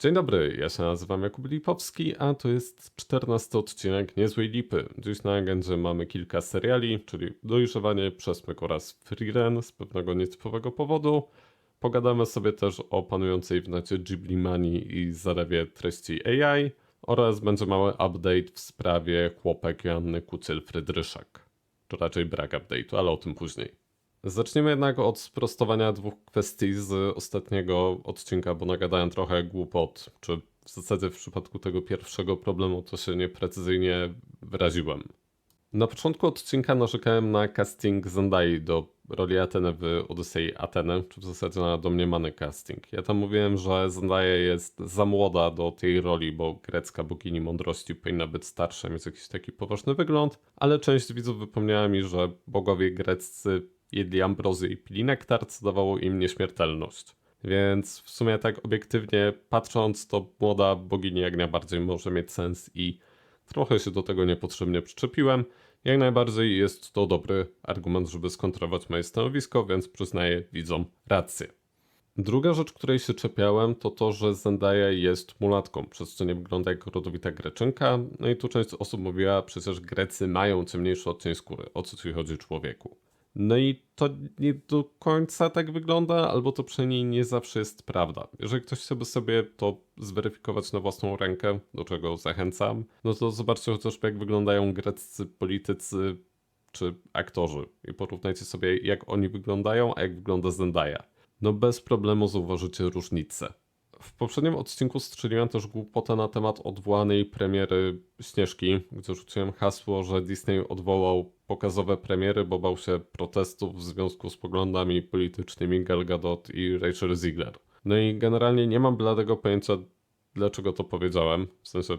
Dzień dobry, ja się nazywam Jakub Lipowski, a to jest 14 odcinek Niezłej Lipy. Dziś na agendzie mamy kilka seriali, czyli Dojrzewanie, Przesmyk oraz Freeren z pewnego nietypowego powodu. Pogadamy sobie też o panującej w necie Ghibli Mani i zalewie treści AI oraz będzie mały update w sprawie chłopek Joanny Kucyl-Frydryszak. To raczej brak update'u, ale o tym później. Zaczniemy jednak od sprostowania dwóch kwestii z ostatniego odcinka, bo nagadałem trochę głupot, czy w zasadzie w przypadku tego pierwszego problemu to się nieprecyzyjnie wyraziłem. Na początku odcinka narzekałem na casting Zendai do roli Ateny w Odysei Ateny, czy w zasadzie na domniemany casting. Ja tam mówiłem, że Zendaya jest za młoda do tej roli, bo grecka bogini mądrości powinna być starsza, mieć jakiś taki poważny wygląd, ale część widzów wypomniała mi, że bogowie greccy jedli ambrozy i pili nektar, co dawało im nieśmiertelność. Więc w sumie tak obiektywnie patrząc, to młoda bogini jak najbardziej może mieć sens i trochę się do tego niepotrzebnie przyczepiłem. Jak najbardziej jest to dobry argument, żeby skontrować moje stanowisko, więc przyznaję widzom rację. Druga rzecz, której się czepiałem, to to, że Zendaya jest mulatką, przez co nie wygląda jak rodowita Greczynka. No i tu część osób mówiła, przecież Grecy mają ciemniejszy odcień skóry. O co ci chodzi człowieku? No i to nie do końca tak wygląda, albo to przynajmniej nie zawsze jest prawda. Jeżeli ktoś chce sobie to zweryfikować na własną rękę, do czego zachęcam, no to zobaczcie chociażby jak wyglądają greccy politycy czy aktorzy i porównajcie sobie jak oni wyglądają, a jak wygląda Zendaya. No bez problemu zauważycie różnicę. W poprzednim odcinku strzeliłem też głupotę na temat odwołanej premiery Śnieżki, gdzie rzuciłem hasło, że Disney odwołał pokazowe premiery, bo bał się protestów w związku z poglądami politycznymi Gal Gadot i Rachel Ziegler. No i generalnie nie mam bladego pojęcia, dlaczego to powiedziałem. W sensie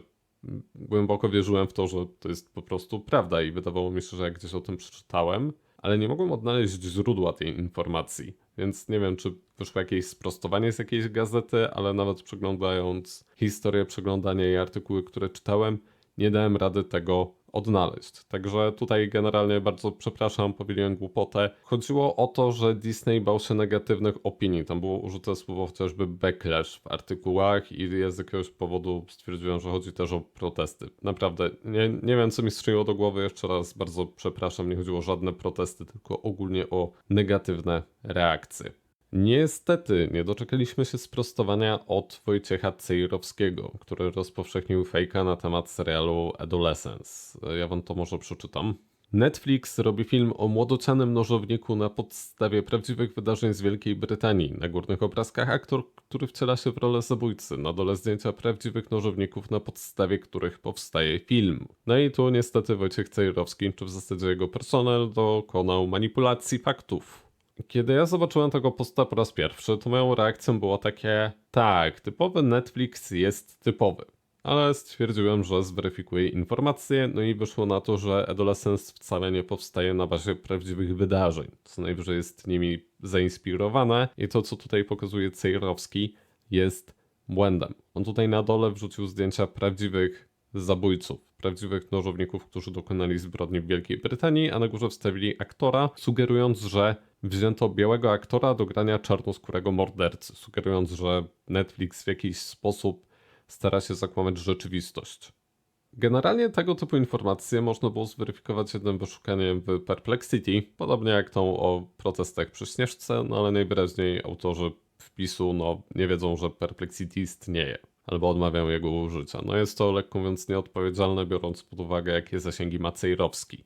głęboko wierzyłem w to, że to jest po prostu prawda i wydawało mi się, że jak gdzieś o tym przeczytałem, ale nie mogłem odnaleźć źródła tej informacji. Więc nie wiem, czy wyszło jakieś sprostowanie z jakiejś gazety, ale nawet przeglądając historię przeglądania i artykuły, które czytałem, nie dałem rady tego odnaleźć. Także tutaj generalnie bardzo przepraszam, powiedziałem głupotę. Chodziło o to, że Disney bał się negatywnych opinii. Tam było użyte słowo chociażby backlash w artykułach i z jakiegoś powodu stwierdziłem, że chodzi też o protesty. Naprawdę, nie, nie wiem co mi strzeliło do głowy, jeszcze raz bardzo przepraszam, nie chodziło o żadne protesty, tylko ogólnie o negatywne reakcje. Niestety nie doczekaliśmy się sprostowania od Wojciecha Cejrowskiego, który rozpowszechnił fejka na temat serialu Adolescence. Ja wam to może przeczytam. Netflix robi film o młodocianym nożowniku na podstawie prawdziwych wydarzeń z Wielkiej Brytanii. Na górnych obrazkach aktor, który wciela się w rolę zabójcy. Na dole zdjęcia prawdziwych nożowników, na podstawie których powstaje film. No i tu niestety Wojciech Cejrowski, czy w zasadzie jego personel, dokonał manipulacji faktów. Kiedy ja zobaczyłem tego posta po raz pierwszy, to moją reakcją było takie: tak, typowy Netflix jest typowy. Ale stwierdziłem, że zweryfikuję informacje, no i wyszło na to, że Adolescence wcale nie powstaje na bazie prawdziwych wydarzeń. Co najwyżej jest nimi zainspirowane i to, co tutaj pokazuje Cejrowski, jest błędem. On tutaj na dole wrzucił zdjęcia prawdziwych zabójców, prawdziwych nożowników, którzy dokonali zbrodni w Wielkiej Brytanii, a na górze wstawili aktora, sugerując, że wzięto białego aktora do grania czarnoskórego mordercy, sugerując, że Netflix w jakiś sposób stara się zakłamać rzeczywistość. Generalnie tego typu informacje można było zweryfikować jednym wyszukaniem w Perplexity, podobnie jak tą o protestach przy Śnieżce, no ale najwyraźniej autorzy wpisu no, nie wiedzą, że Perplexity istnieje, albo odmawiają jego użycia. No jest to lekko mówiąc nieodpowiedzialne, biorąc pod uwagę, jakie zasięgi ma Cejrowski.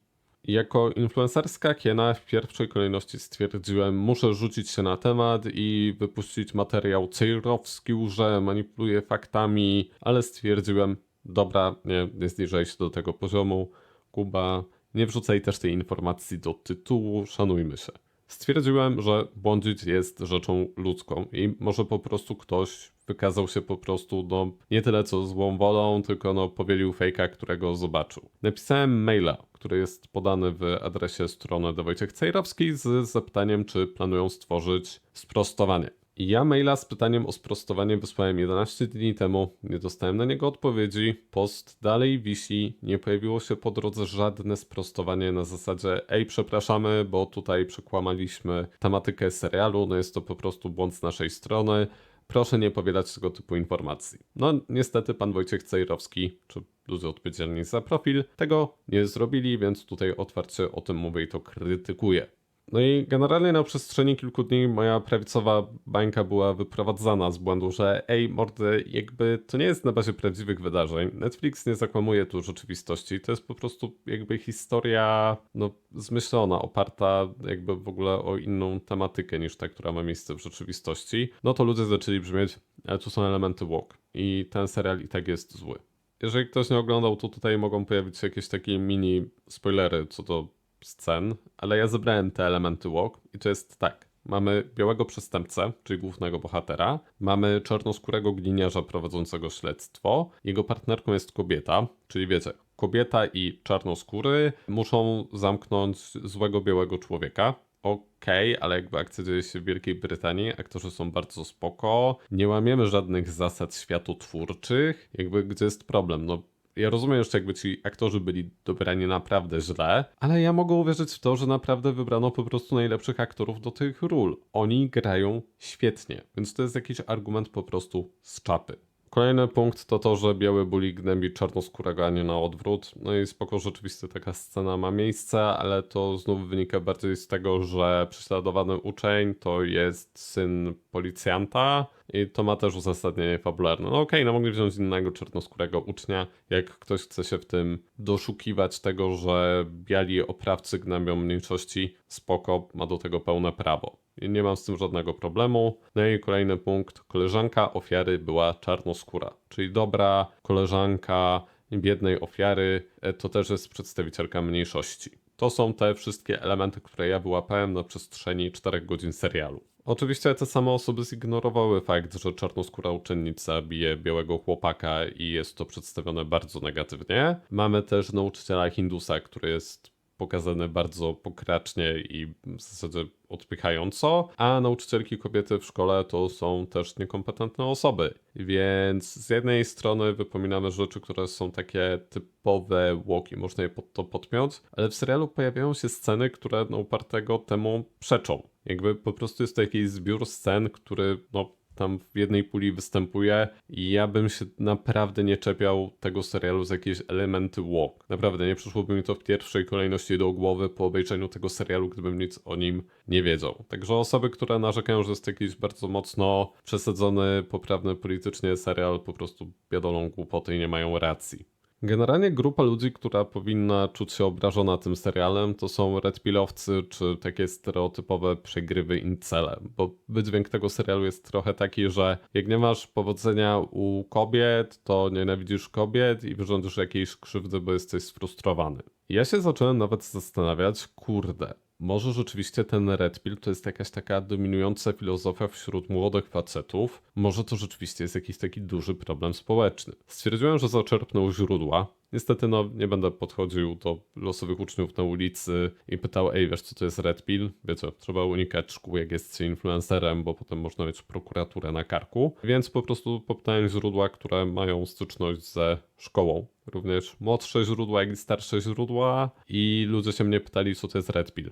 Jako influencerska kiena w pierwszej kolejności stwierdziłem, muszę rzucić się na temat i wypuścić materiał Cejrowski, że manipuluje faktami, ale stwierdziłem, dobra, nie, nie zniżaj się do tego poziomu, Kuba, nie wrzucaj też tej informacji do tytułu, szanujmy się. Stwierdziłem, że błądzić jest rzeczą ludzką i może po prostu ktoś wykazał się po prostu no, nie tyle co złą wolą, tylko no, powielił fejka, którego zobaczył. Napisałem maila, który jest podany w adresie strony do Wojciech Cejrowski z zapytaniem, czy planują stworzyć sprostowanie. Ja maila z pytaniem o sprostowanie wysłałem 11 dni temu, nie dostałem na niego odpowiedzi, post dalej wisi, nie pojawiło się po drodze żadne sprostowanie na zasadzie ej przepraszamy, bo tutaj przekłamaliśmy tematykę serialu, no jest to po prostu błąd z naszej strony, proszę nie powielać tego typu informacji. No niestety pan Wojciech Cejrowski, czy ludzie odpowiedzialni za profil, tego nie zrobili, więc tutaj otwarcie o tym mówię i to krytykuję. No i generalnie na przestrzeni kilku dni moja prawicowa bańka była wyprowadzana z błędu, że ej mordy, jakby to nie jest na bazie prawdziwych wydarzeń. Netflix nie zakłamuje tu rzeczywistości, to jest po prostu jakby historia no, zmyślona, oparta jakby w ogóle o inną tematykę niż ta, która ma miejsce w rzeczywistości. No to ludzie zaczęli brzmieć, ale tu są elementy walk i ten serial i tak jest zły. Jeżeli ktoś nie oglądał, to tutaj mogą pojawić się jakieś takie mini spoilery co do scen, ale ja zebrałem te elementy walk i to jest tak. Mamy białego przestępcę, czyli głównego bohatera. Mamy czarnoskórego gliniarza prowadzącego śledztwo. Jego partnerką jest kobieta, czyli wiecie, kobieta i czarnoskóry muszą zamknąć złego białego człowieka. Okej, okay, ale jakby akcja dzieje się w Wielkiej Brytanii, aktorzy są bardzo spoko, nie łamiemy żadnych zasad światotwórczych, jakby gdzie jest problem? No ja rozumiem jeszcze jakby ci aktorzy byli dobrani naprawdę źle, ale ja mogę uwierzyć w to, że naprawdę wybrano po prostu najlepszych aktorów do tych ról. Oni grają świetnie, więc to jest jakiś argument po prostu z czapy. Kolejny punkt to to, że biały bully gnębi czarnoskórego, a nie na odwrót. No i spoko, rzeczywiście taka scena ma miejsce, ale to znów wynika bardziej z tego, że prześladowany uczeń to jest syn policjanta i to ma też uzasadnienie fabularne. No okej, okay, no mogli wziąć innego czarnoskórego ucznia, jak ktoś chce się w tym doszukiwać tego, że biali oprawcy gnębią mniejszości, spoko, ma do tego pełne prawo. Nie mam z tym żadnego problemu. No i kolejny punkt. Koleżanka ofiary była czarnoskóra, czyli dobra koleżanka biednej ofiary e, to też jest przedstawicielka mniejszości. To są te wszystkie elementy, które ja wyłapałem na przestrzeni 4 godzin serialu. Oczywiście te same osoby zignorowały fakt, że czarnoskóra uczennica bije białego chłopaka i jest to przedstawione bardzo negatywnie. Mamy też nauczyciela Hindusa, który jest pokazane bardzo pokracznie i w zasadzie odpychająco, a nauczycielki kobiety w szkole to są też niekompetentne osoby. Więc z jednej strony wypominamy rzeczy, które są takie typowe łoki, można je pod to podpiąć, ale w serialu pojawiają się sceny, które no, upartego temu przeczą. Jakby po prostu jest to jakiś zbiór scen, który no tam w jednej puli występuje i ja bym się naprawdę nie czepiał tego serialu z jakieś elementy walk. Naprawdę nie przyszłoby mi to w pierwszej kolejności do głowy po obejrzeniu tego serialu, gdybym nic o nim nie wiedział. Także osoby, które narzekają, że jest jakiś bardzo mocno przesadzony, poprawny politycznie serial, po prostu biadolą głupoty i nie mają racji. Generalnie grupa ludzi, która powinna czuć się obrażona tym serialem, to są redpilowcy czy takie stereotypowe przegrywy incele, bo wydźwięk tego serialu jest trochę taki, że jak nie masz powodzenia u kobiet, to nienawidzisz kobiet i wyrządzisz jakiejś krzywdy, bo jesteś sfrustrowany. Ja się zacząłem nawet zastanawiać, kurde, może rzeczywiście ten Red Pill to jest jakaś taka dominująca filozofia wśród młodych facetów. Może to rzeczywiście jest jakiś taki duży problem społeczny. Stwierdziłem, że zaczerpnął źródła. Niestety, no, nie będę podchodził do losowych uczniów na ulicy i pytał, ej, wiesz co to jest Red Pill? Wiecie, trzeba unikać szkół, jak jest się influencerem, bo potem można mieć prokuraturę na karku. Więc po prostu popytałem źródła, które mają styczność ze szkołą. Również młodsze źródła, jak i starsze źródła i ludzie się mnie pytali, co to jest Red Pill.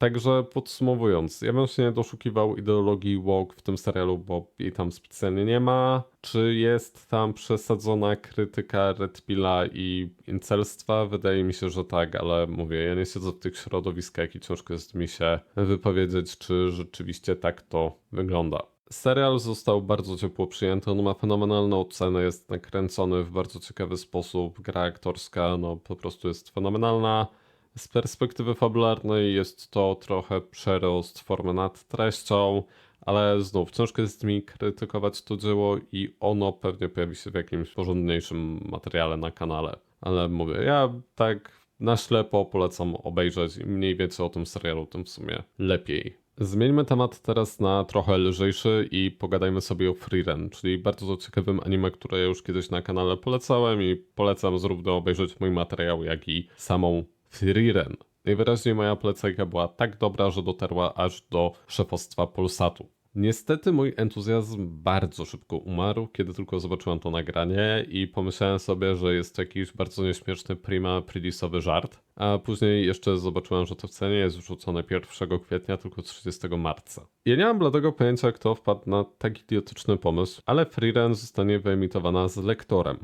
Także podsumowując, ja bym się nie doszukiwał ideologii woke w tym serialu, bo jej tam specjalnie nie ma. Czy jest tam przesadzona krytyka Red Pilla i incelstwa? Wydaje mi się, że tak, ale mówię, ja nie siedzę w tych środowiskach i ciężko jest mi się wypowiedzieć, czy rzeczywiście tak to wygląda. Serial został bardzo ciepło przyjęty, on ma fenomenalną ocenę, jest nakręcony w bardzo ciekawy sposób, gra aktorska no po prostu jest fenomenalna. Z perspektywy fabularnej jest to trochę przerost formy nad treścią, ale znów ciężko jest mi krytykować to dzieło i ono pewnie pojawi się w jakimś porządniejszym materiale na kanale. Ale mówię, ja tak na ślepo polecam obejrzeć i mniej więcej o tym serialu, tym w sumie lepiej. Zmieńmy temat teraz na trochę lżejszy i pogadajmy sobie o Freeren, czyli bardzo ciekawym anime, które już kiedyś na kanale polecałem i polecam zarówno obejrzeć mój materiał, jak i samą Frieren. Najwyraźniej moja plecajka była tak dobra, że dotarła aż do szefostwa Polsatu. Niestety mój entuzjazm bardzo szybko umarł, kiedy tylko zobaczyłem to nagranie i pomyślałem sobie, że jest to jakiś bardzo nieśmieszny prima prilisowy żart, a później jeszcze zobaczyłem, że to wcale nie jest wrzucone 1 kwietnia, tylko 30 marca. Ja nie mam bladego pojęcia, kto wpadł na tak idiotyczny pomysł, ale Freerun zostanie wyemitowana z lektorem.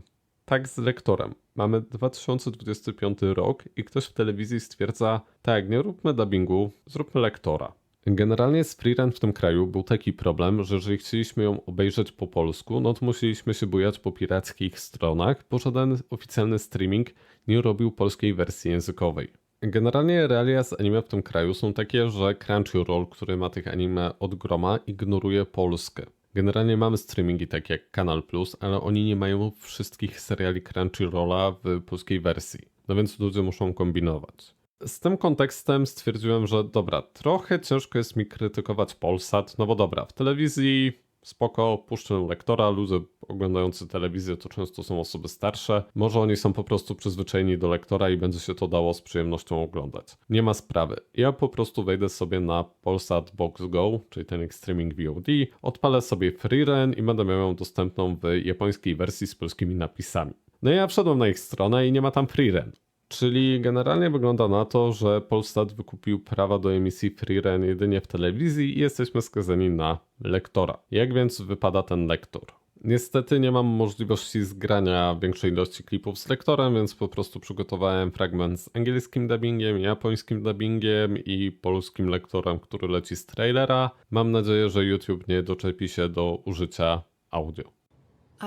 Tak, z lektorem. Mamy 2025 rok i ktoś w telewizji stwierdza, tak, nie róbmy dubbingu, zróbmy lektora. Generalnie z Freerun w tym kraju był taki problem, że jeżeli chcieliśmy ją obejrzeć po polsku, no to musieliśmy się bujać po pirackich stronach, bo żaden oficjalny streaming nie robił polskiej wersji językowej. Generalnie realia z anime w tym kraju są takie, że Crunchyroll, który ma tych anime od groma, ignoruje Polskę. Generalnie mamy streamingi takie jak Kanal Plus, ale oni nie mają wszystkich seriali Crunchyrolla w polskiej wersji. No więc ludzie muszą kombinować. Z tym kontekstem stwierdziłem, że dobra, trochę ciężko jest mi krytykować Polsat, no bo dobra, w telewizji spoko, puszczę lektora, ludzie oglądający telewizję to często są osoby starsze, może oni są po prostu przyzwyczajeni do lektora i będzie się to dało z przyjemnością oglądać. Nie ma sprawy. Ja po prostu wejdę sobie na Polsat Box Go, czyli ten streaming VOD, odpalę sobie Freerun i będę miał ją dostępną w japońskiej wersji z polskimi napisami. No ja wszedłem na ich stronę i nie ma tam Freerun. Czyli generalnie wygląda na to, że Polsat wykupił prawa do emisji Freerun jedynie w telewizji i jesteśmy skazani na lektora. Jak więc wypada ten lektor? Niestety nie mam możliwości zgrania większej ilości klipów z lektorem, więc po prostu przygotowałem fragment z angielskim dubbingiem, japońskim dubbingiem i polskim lektorem, który leci z trailera. Mam nadzieję, że YouTube nie doczepi się do użycia audio.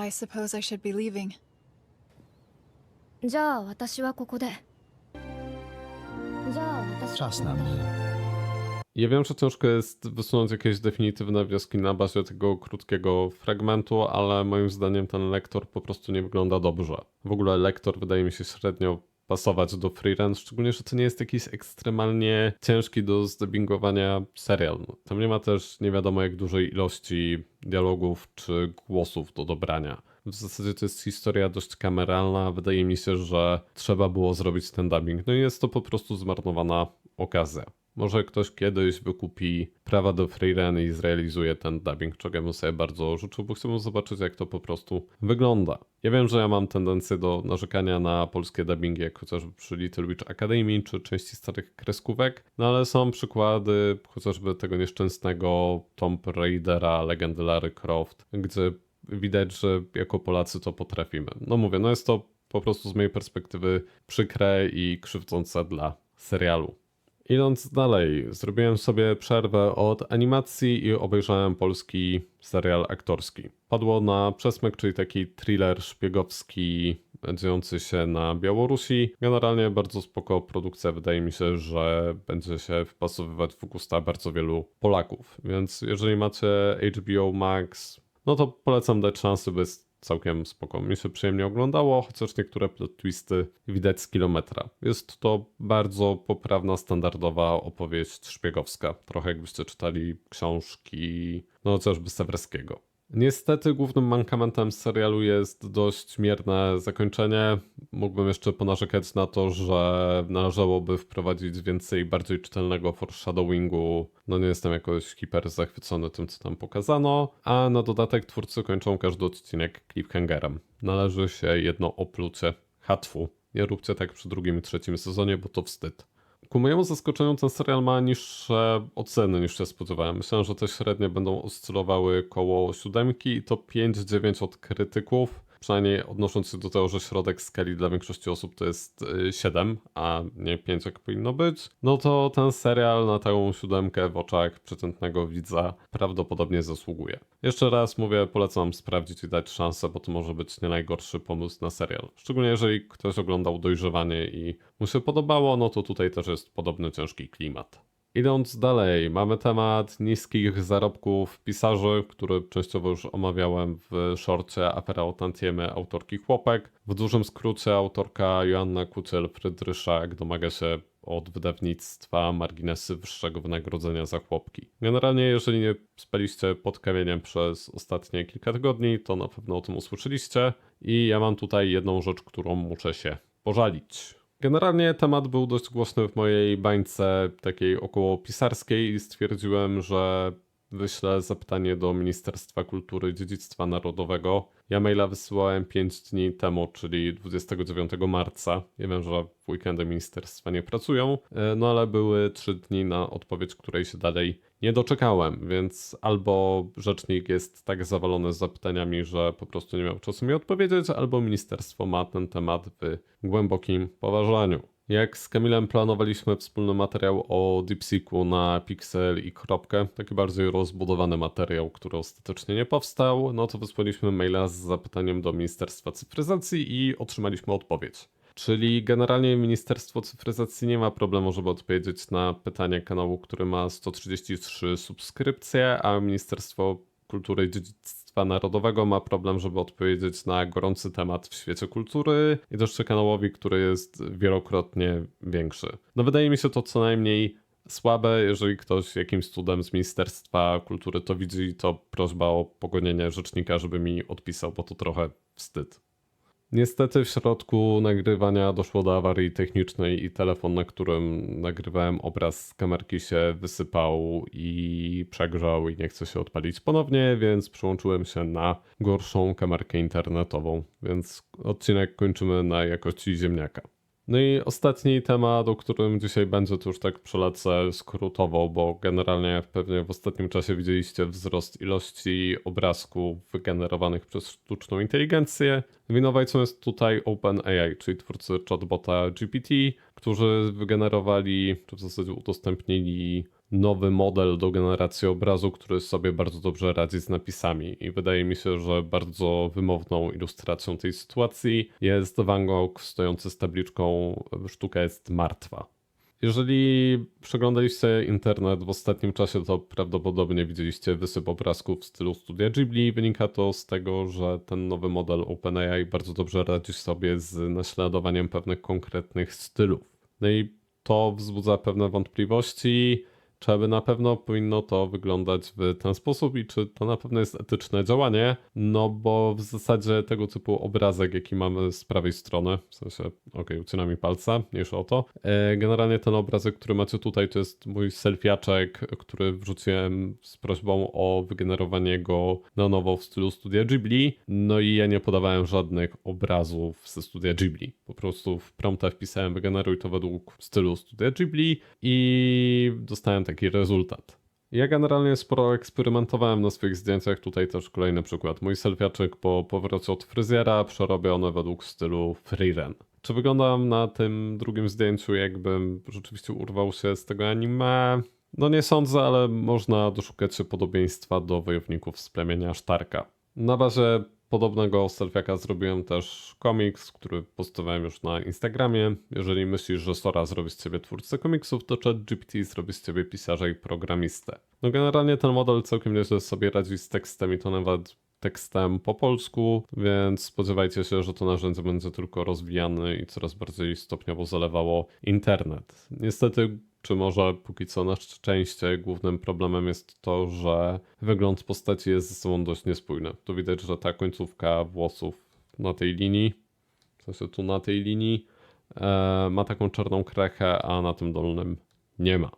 I suppose I should be leaving. じゃあ私はここでじゃあ私 Czas na mnie. Ja wiem, że ciężko jest wysunąć jakieś definitywne wnioski na bazie tego krótkiego fragmentu, ale moim zdaniem ten lektor po prostu nie wygląda dobrze. W ogóle lektor wydaje mi się średnio pasować do freerun, szczególnie, że to nie jest jakiś ekstremalnie ciężki do zdubbingowania serial. No, Tam nie ma też nie wiadomo jak dużej ilości dialogów czy głosów do dobrania. W zasadzie to jest historia dość kameralna. Wydaje mi się, że trzeba było zrobić ten dubbing. No i jest to po prostu zmarnowana okazja. Może ktoś kiedyś wykupi prawa do freerun i zrealizuje ten dubbing, czego bym sobie bardzo życzył, bo chciałbym zobaczyć, jak to po prostu wygląda. Ja wiem, że ja mam tendencję do narzekania na polskie dubbingi, jak chociażby przy Little Witch Academy czy części starych kreskówek, no ale są przykłady chociażby tego nieszczęsnego Tomb Raidera, legendy Lara Croft, gdzie widać, że jako Polacy to potrafimy. No mówię, no jest to po prostu z mojej perspektywy przykre i krzywdzące dla serialu. Idąc dalej, zrobiłem sobie przerwę od animacji i obejrzałem polski serial aktorski. Padło na przesmyk, czyli taki thriller szpiegowski dziejący się na Białorusi. Generalnie bardzo spoko produkcja, wydaje mi się, że będzie się wpasowywać w gusta bardzo wielu Polaków. Więc jeżeli macie HBO Max, no to polecam dać szansę, bo jest całkiem spoko. Mi się przyjemnie oglądało, chociaż niektóre plot twisty widać z kilometra. Jest to bardzo poprawna, standardowa opowieść szpiegowska. Trochę jakbyście czytali książki, no chociażby Sewerskiego. Niestety głównym mankamentem serialu jest dość mierne zakończenie. Mógłbym jeszcze ponarzekać na to, że należałoby wprowadzić więcej bardziej czytelnego foreshadowingu. No nie jestem jakoś hiper zachwycony tym, co tam pokazano. A na dodatek twórcy kończą każdy odcinek cliffhangerem. Należy się jedno oplucie. Hatfu. Nie róbcie tak przy drugim i trzecim sezonie, bo to wstyd. Ku mojemu zaskoczeniu ten serial ma niższe oceny niż się spodziewałem. Myślałem, że te średnie będą oscylowały koło siódemki i to 5-9 od krytyków. Przynajmniej odnosząc się do tego, że środek skali dla większości osób to jest y, 7, a nie 5 jak powinno być, no to ten serial na tę siódemkę w oczach przeciętnego widza prawdopodobnie zasługuje. Jeszcze raz mówię, polecam sprawdzić i dać szansę, bo to może być nie najgorszy pomysł na serial. Szczególnie jeżeli ktoś oglądał dojrzewanie i mu się podobało, no to tutaj też jest podobny ciężki klimat. Idąc dalej, mamy temat niskich zarobków pisarzy, który częściowo już omawiałem w szorcie Afera o Tantiemy autorki Chłopek. W dużym skrócie autorka Joanna Kuciel-Frydryszak domaga się od wydawnictwa marginesy wyższego wynagrodzenia za chłopki. Generalnie, jeżeli nie spaliście pod kamieniem przez ostatnie kilka tygodni, to na pewno o tym usłyszeliście i ja mam tutaj jedną rzecz, którą muszę się pożalić. Generalnie temat był dość głośny w mojej bańce takiej około pisarskiej i stwierdziłem, że wyślę zapytanie do Ministerstwa Kultury i Dziedzictwa Narodowego. Ja maila wysyłałem 5 dni temu, czyli 29 marca. Wiem, że w weekendy ministerstwa nie pracują, e, no ale były 3 dni na odpowiedź, której się dalej nie doczekałem, więc albo rzecznik jest tak zawalony zapytaniami, że po prostu nie miał czasu mi odpowiedzieć, albo ministerstwo ma ten temat w głębokim poważaniu. Jak z Kamilem planowaliśmy wspólny materiał o DeepSeeku na Pixel i kropkę, taki bardziej rozbudowany materiał, który ostatecznie nie powstał, no to wysłaliśmy maila z zapytaniem do Ministerstwa Cyfryzacji i otrzymaliśmy odpowiedź. Czyli generalnie Ministerstwo Cyfryzacji nie ma problemu, żeby odpowiedzieć na pytanie kanału, który ma 133 subskrypcje, a Ministerstwo Kultury i Dziedzictwa Narodowego ma problem, żeby odpowiedzieć na gorący temat w świecie kultury i też jeszcze kanałowi, który jest wielokrotnie większy. No wydaje mi się to co najmniej słabe, jeżeli ktoś jakimś cudem z Ministerstwa Kultury to widzi, to prośba o pogonienie rzecznika, żeby mi odpisał, bo to trochę wstyd. Niestety w środku nagrywania doszło do awarii technicznej i telefon, na którym nagrywałem obraz z kamerki się wysypał i przegrzał i nie chce się odpalić ponownie, więc przyłączyłem się na gorszą kamerkę internetową, więc odcinek kończymy na jakości ziemniaka. No i ostatni temat, o którym dzisiaj będzie, to już tak przelecę skrótowo, bo generalnie pewnie w ostatnim czasie widzieliście wzrost ilości obrazków wygenerowanych przez sztuczną inteligencję. Winowajcą jest tutaj OpenAI, czyli twórcy chatbota GPT, którzy wygenerowali, czy w zasadzie udostępnili nowy model do generacji obrazu, który sobie bardzo dobrze radzi z napisami. I wydaje mi się, że bardzo wymowną ilustracją tej sytuacji jest Van Gogh stojący z tabliczką Sztuka jest martwa. Jeżeli przeglądaliście internet w ostatnim czasie, to prawdopodobnie widzieliście wysyp obrazków w stylu Studia Ghibli. Wynika to z tego, że ten nowy model OpenAI bardzo dobrze radzi sobie z naśladowaniem pewnych konkretnych stylów. No i to wzbudza pewne wątpliwości czy aby na pewno powinno to wyglądać w ten sposób i czy to na pewno jest etyczne działanie, no bo w zasadzie tego typu obrazek, jaki mamy z prawej strony, w sensie, okej, okay, ucina mi palca, mniejsza o to, e, generalnie ten obrazek, który macie tutaj, to jest mój selfiaczek, który wrzuciłem z prośbą o wygenerowanie go na nowo w stylu Studia Ghibli, no i ja nie podawałem żadnych obrazów ze Studia Ghibli, po prostu w prompta wpisałem wygeneruj to według stylu Studia Ghibli i dostałem taki rezultat. Ja generalnie sporo eksperymentowałem na swoich zdjęciach. Tutaj też kolejny przykład. Mój selfiaczek po powrocie od fryzjera przerobiony według stylu freerun. Czy wyglądam na tym drugim zdjęciu, jakbym rzeczywiście urwał się z tego anime? No nie sądzę, ale można doszukać się podobieństwa do wojowników z plemienia Sztarka. Na bazie Podobnego selfiaka zrobiłem też komiks, który postowałem już na Instagramie. Jeżeli myślisz, że Sora zrobi z ciebie twórcę komiksów, to ChatGPT zrobi z ciebie pisarza i programistę. No generalnie ten model całkiem nieźle sobie radzi z tekstem i to nawet tekstem po polsku, więc spodziewajcie się, że to narzędzie będzie tylko rozwijane i coraz bardziej stopniowo zalewało internet. Niestety czy może póki co na szczęście głównym problemem jest to, że wygląd postaci jest ze sobą dość niespójny. Tu widać, że ta końcówka włosów na tej linii, w sensie tu na tej linii, e, ma taką czarną krechę, a na tym dolnym nie ma.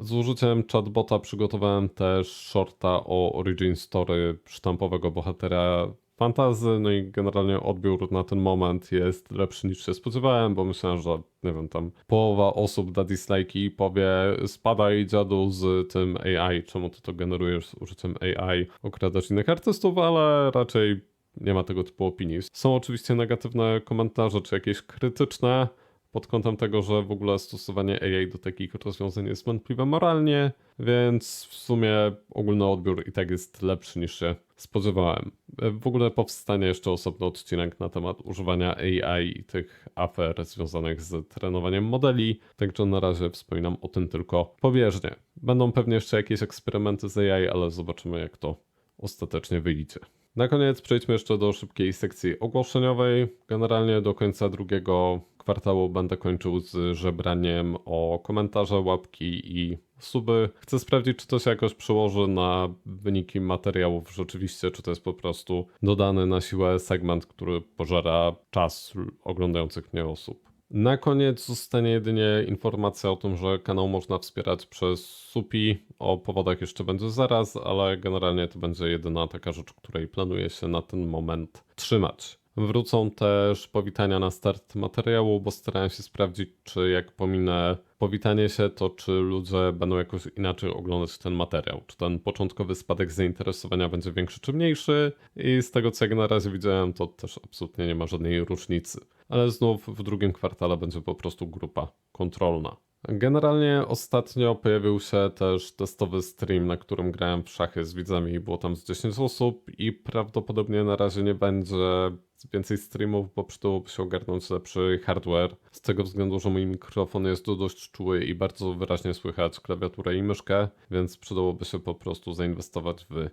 Z użyciem chatbota przygotowałem też shorta o origin story sztampowego bohatera fantazy, no i generalnie odbiór na ten moment jest lepszy niż się spodziewałem, bo myślałem, że nie wiem, tam połowa osób da dislike i powie spadaj dziadu z tym AI, czemu ty to generujesz z użyciem AI, okradasz innych artystów, ale raczej nie ma tego typu opinii. Są oczywiście negatywne komentarze, czy jakieś krytyczne, pod kątem tego, że w ogóle stosowanie AI do takich rozwiązań jest wątpliwe moralnie, więc w sumie ogólny odbiór i tak jest lepszy niż się spodziewałem. W ogóle powstanie jeszcze osobny odcinek na temat używania AI i tych afer związanych z trenowaniem modeli, także na razie wspominam o tym tylko pobieżnie. Będą pewnie jeszcze jakieś eksperymenty z AI, ale zobaczymy jak to ostatecznie wyjdzie. Na koniec przejdźmy jeszcze do szybkiej sekcji ogłoszeniowej. Generalnie do końca drugiego kwartału będę kończył z żebraniem o komentarze, łapki i suby. Chcę sprawdzić, czy to się jakoś przełoży na wyniki materiałów rzeczywiście, czy to jest po prostu dodany na siłę segment, który pożera czas oglądających mnie osób. Na koniec zostanie jedynie informacja o tym, że kanał można wspierać przez SUPI. O powodach jeszcze będzie zaraz, ale generalnie to będzie jedyna taka rzecz, której planuje się na ten moment trzymać. Wrócą też powitania na start materiału, bo starałem się sprawdzić, czy jak pominę powitanie się, to czy ludzie będą jakoś inaczej oglądać ten materiał. Czy ten początkowy spadek zainteresowania będzie większy czy mniejszy. I z tego co jak na razie widziałem, to też absolutnie nie ma żadnej różnicy. Ale znów w drugim kwartale będzie po prostu grupa kontrolna. Generalnie ostatnio pojawił się też testowy stream, na którym grałem w szachy z widzami i było tam z 10 osób i prawdopodobnie na razie nie będzie więcej streamów, bo przydałoby się ogarnąć lepszy hardware. Z tego względu, że mój mikrofon jest dość czuły i bardzo wyraźnie słychać klawiaturę i myszkę, więc przydałoby się po prostu zainwestować w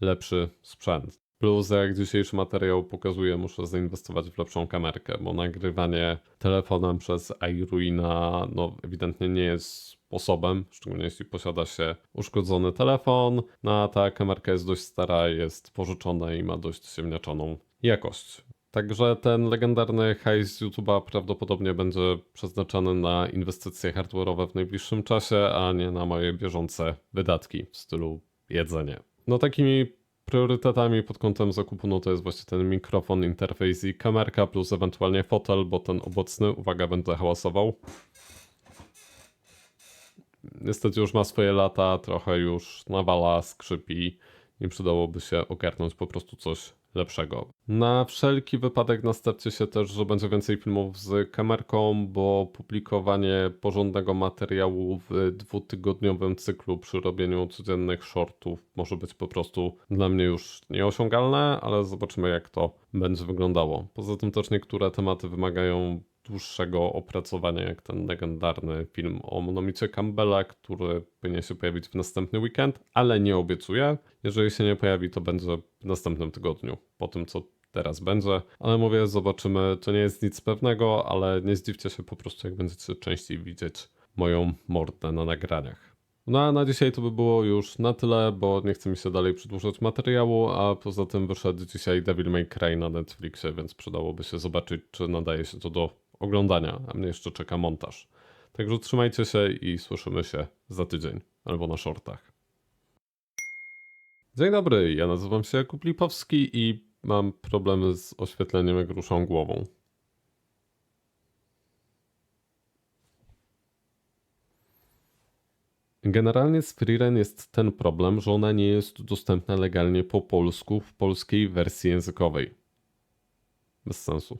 lepszy sprzęt. Plus, jak dzisiejszy materiał pokazuje, muszę zainwestować w lepszą kamerkę, bo nagrywanie telefonem przez iRuina no, ewidentnie nie jest sposobem, szczególnie jeśli posiada się uszkodzony telefon. No a ta kamerka jest dość stara, jest pożyczona i ma dość ziemniaczaną jakość. Także ten legendarny hajs z YouTube'a prawdopodobnie będzie przeznaczony na inwestycje hardware'owe w najbliższym czasie, a nie na moje bieżące wydatki w stylu jedzenie. No takimi priorytetami pod kątem zakupu no to jest właśnie ten mikrofon, interfejs i kamerka plus ewentualnie fotel, bo ten obecny, uwaga, będę hałasował. Niestety już ma swoje lata, trochę już nawala, skrzypi i przydałoby się ogarnąć po prostu coś lepszego. Na wszelki wypadek nastawcie się też, że będzie więcej filmów z kamerką, bo publikowanie porządnego materiału w dwutygodniowym cyklu przy robieniu codziennych shortów może być po prostu dla mnie już nieosiągalne, ale zobaczymy jak to będzie wyglądało. Poza tym też niektóre tematy wymagają dłuższego opracowania, jak ten legendarny film o monomicie Campbella, który powinien się pojawić w następny weekend, ale nie obiecuję. Jeżeli się nie pojawi, to będzie w następnym tygodniu, po tym co teraz będzie. Ale mówię, zobaczymy, to nie jest nic pewnego, ale nie zdziwcie się po prostu, jak będziecie częściej widzieć moją mordę na nagraniach. No a na dzisiaj to by było już na tyle, bo nie chcę mi się dalej przedłużać materiału, a poza tym wyszedł dzisiaj Devil May Cry na Netflixie, więc przydałoby się zobaczyć, czy nadaje się to do oglądania, a mnie jeszcze czeka montaż. Także trzymajcie się i słyszymy się za tydzień albo na shortach. Dzień dobry, ja nazywam się Jakub Lipowski i mam problemy z oświetleniem jak ruszą głową. Generalnie z Freeren jest ten problem, że ona nie jest dostępna legalnie po polsku w polskiej wersji językowej. Bez sensu.